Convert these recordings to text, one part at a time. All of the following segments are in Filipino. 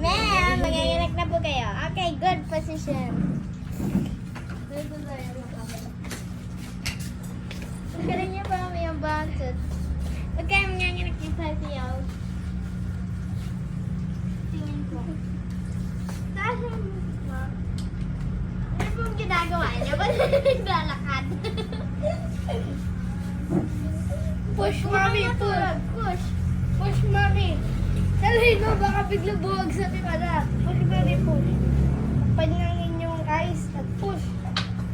Ma'am, magagalak na po kayo. Okay, good position. Galing niyo pa kami yung bounces. Huwag kayong manganganak ng sasayaw. Tingin ko. Ang mo. Ano pong ginagawa niya? Ba't naglalakad? Push, mami, push. Push. Push, Dali mo, baka bigla buwag sa tikada. Push, mami, push. Panangin yung eyes at push.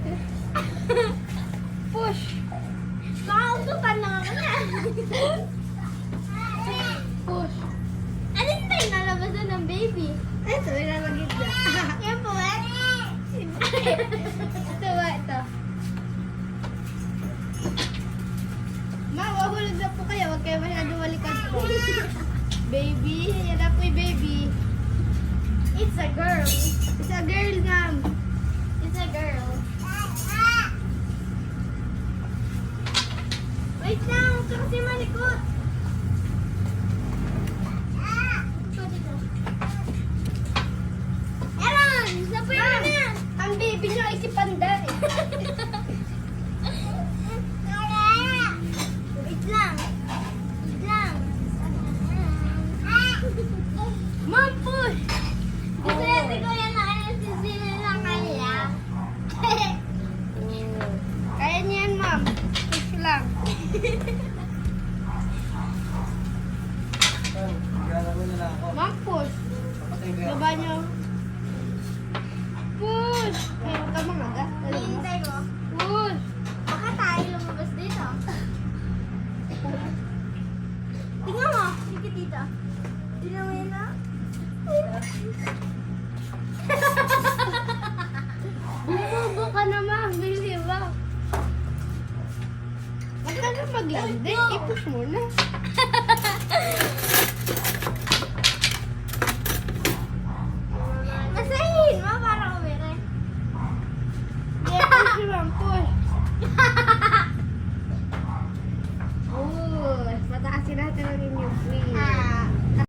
push. Makautupan na ako na. Push. Ano yung tayo nalabasan ng baby? Ito, ilalagay na. Yan po, eh. ito ba, ito. Ma, wahulog na po kayo. Huwag kayo masyado malikad po. Baby, na po yung baby. It's a girl. It's a girl, ma'am. It's a girl. Wait lang, ito kasi malikot. Ma'am, push! Gusto natin ko yan na si Sino lang kaya. Kaya niya yan, ma'am. Push lang. Ma'am, push. Baba niyo. Push! Huwag ka mangaga. Dali mo. Hihintay ko. Push! Baka tayo lumabas dito. Tingnan mo. Sige dito. Tingnan mo yun ah. Bumubo ka naman, bili ba? Huwag ka na maglambing, ipos mo na.